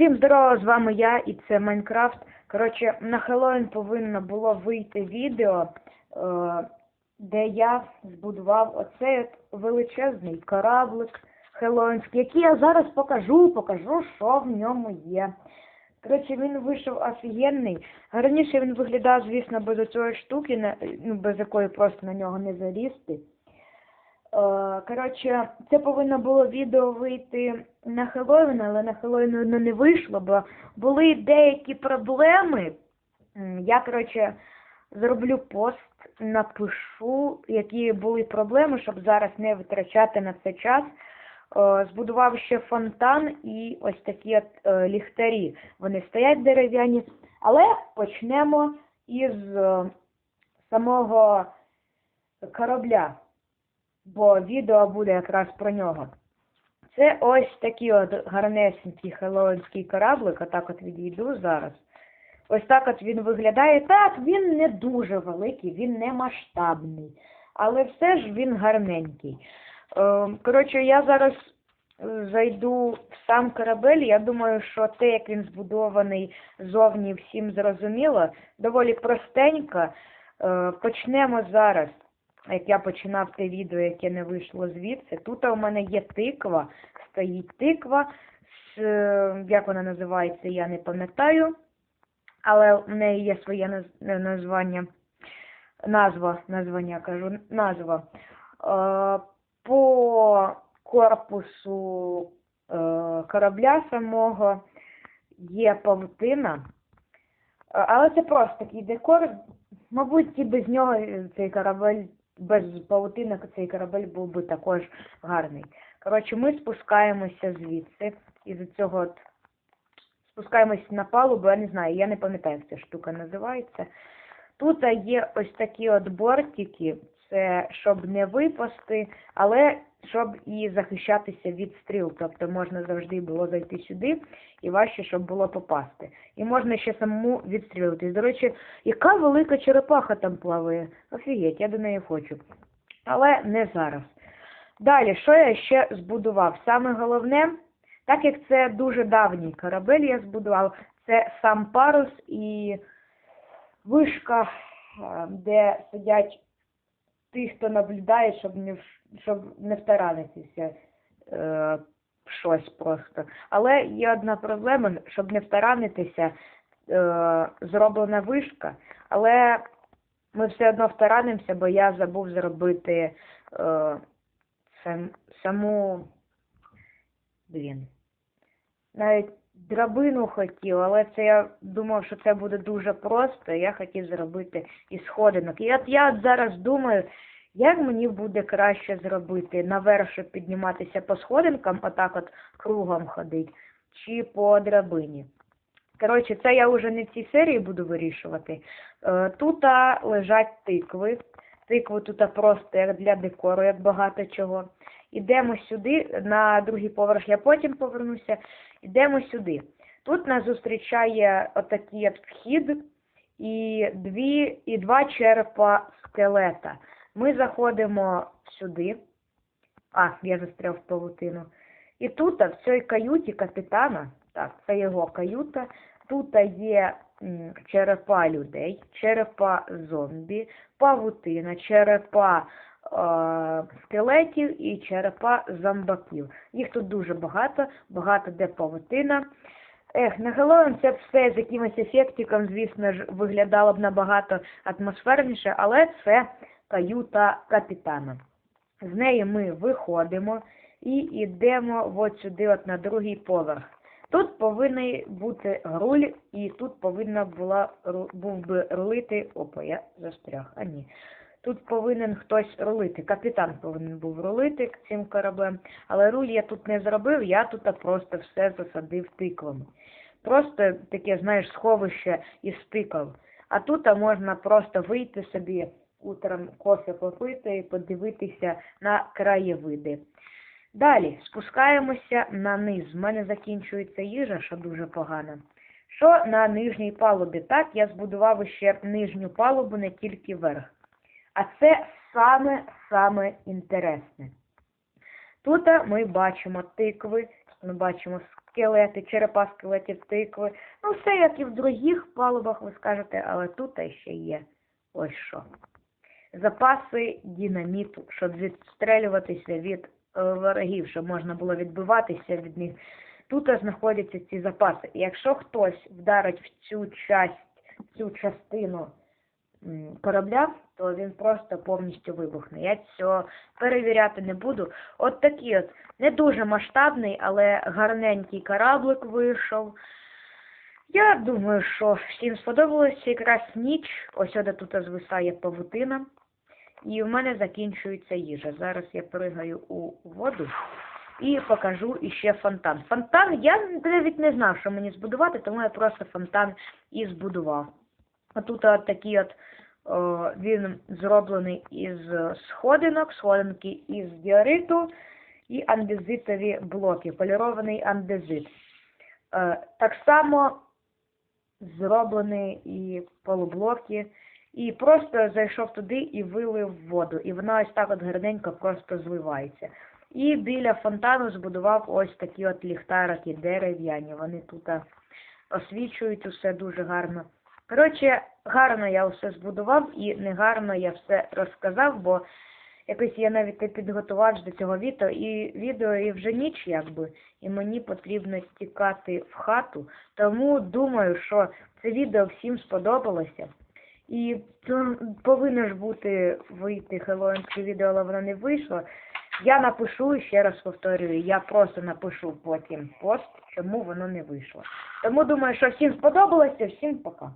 Всім здорово, з вами я і це Майнкрафт. Коротше, на Хеллоуін повинно було вийти відео, е, де я збудував оцей величезний кораблик хеллоуінський, який я зараз покажу, покажу, що в ньому є. Коротше, він вийшов офігенний. Раніше він виглядав, звісно, без оцієї штуки, ну, без якої просто на нього не залізти. Е, Коротше, це повинно було відео вийти на Хеллоуін, але на Хеллоуін воно не вийшло, бо були деякі проблеми. Я, коротше, зроблю пост, напишу, які були проблеми, щоб зараз не витрачати на це час. Е, Збудував ще фонтан і ось такі от е, ліхтарі. Вони стоять дерев'яні. Але почнемо із самого корабля бо відео буде якраз про нього. Це ось такий от гарнесенький хеллоуінський кораблик, отак от відійду зараз. Ось так от він виглядає. Так, він не дуже великий, він не масштабний, але все ж він гарненький. Е, Коротше, я зараз е, зайду в сам корабель. Я думаю, що те, як він збудований зовні, всім зрозуміло, доволі простенько. Е, Почнемо зараз як я починав те відео, яке не вийшло звідси. Тут у мене є тиква, стоїть тиква, з, е, як вона називається, я не пам'ятаю, але в неї є своє названня, назва, названня кажу, назва. Е, По корпусу е, корабля самого є павутина, Е, але це просто такий декор. Мабуть, і без нього е, цей корабель, без павутинок цей корабель був би також гарний. Коротше, ми спускаємося звідси, із цього от спускаємося на палубу, я не знаю, я не пам'ятаю, як ця штука називається. Тут є ось такі от бортики, це щоб не випасти, але щоб і захищатися від стріл. Тобто можна завжди було зайти сюди і важче, щоб було попасти. І можна ще самому відстрілитись. До речі, яка велика черепаха там плаває. Офігеть, я до неї хочу. Але не зараз. Далі, що я ще збудував? Саме головне, так як це дуже давній корабель, я збудував, це сам парус і вишка, е, де сидять ті, хто наблюдає, щоб не, щоб не втаранитися е, щось просто. Але є одна проблема, щоб не втаранитися, е, зроблена вишка, але ми все одно втаранимося, бо я забув зробити е, сам, саму. Блін. Навіть драбину хотів, але це я думав, що це буде дуже просто. Я хотів зробити із сходинок. І от я от зараз думаю, як мені буде краще зробити наверх, щоб підніматися по сходинкам, отак от кругом ходить, чи по драбині. Коротше, це я вже не в цій серії буду вирішувати. Е, Тут лежать тикви. Тикви тут просто як для декору, як багато чого. Ідемо сюди, на другий поверх я потім повернуся. Ідемо сюди. Тут нас зустрічає отакий от вхід і дві, і два черепа скелета. Ми заходимо сюди. А, я застряв в павутину. І тут, в цій каюті капітана, так, це його каюта, тут є черепа людей, черепа зомбі, павутина, черепа скелетів і черепа зомбаків. Їх тут дуже багато, багато де павутина. Ех, на Хеллоуін це все з якимось ефектиком, звісно ж, виглядало б набагато атмосферніше, але це каюта капітана. З неї ми виходимо і йдемо от сюди, от на другий поверх. Тут повинен бути руль, і тут повинна була був би рулити. Опа, я застряг. А ні. Тут повинен хтось рулити. Капітан повинен був рулити цим кораблем, але руль я тут не зробив, я тут просто все засадив тиквами. Просто таке, знаєш, сховище із тикв. А тут можна просто вийти собі утром кофе попити і подивитися на краєвиди. Далі спускаємося на низ. В мене закінчується їжа, що дуже погано. Що на нижній палубі? Так, я збудував ще нижню палубу, не тільки верх. А це саме-саме інтересне. Тут ми бачимо тикви, ми бачимо скелети, черепа скелетів тикви. Ну, все як і в других палубах, ви скажете, але тут ще є ось що. Запаси динаміту, щоб відстрелюватися від е, ворогів, щоб можна було відбиватися від них. Тут знаходяться ці запаси. І якщо хтось вдарить в цю часть, цю частину корабля, то він просто повністю вибухне. Я цього перевіряти не буду. От такий от не дуже масштабний, але гарненький кораблик вийшов. Я думаю, що всім сподобалось якраз ніч. Ось сюди тут звисає павутина. І в мене закінчується їжа. Зараз я пригаю у воду і покажу іще фонтан. Фонтан я навіть не знав, що мені збудувати, тому я просто фонтан і збудував. А тут от такий от о, він зроблений із сходинок, сходинки із діориту і андезитові блоки, полірований андезит. Е, так само зроблений і полублоки. І просто зайшов туди і вилив воду. І вона ось так от гарненько просто зливається. І біля фонтану збудував ось такі от ліхтарики дерев'яні. Вони тут освічують усе дуже гарно. Коротше, гарно я все збудував і негарно я все розказав, бо якось я навіть не підготувався до цього відео і відео і вже ніч якби, і мені потрібно тікати в хату. Тому думаю, що це відео всім сподобалося. І повинно ж бути вийти хеллоуінське відео, але воно не вийшло. Я напишу ще раз повторюю, я просто напишу потім пост, чому воно не вийшло. Тому думаю, що всім сподобалося, всім пока.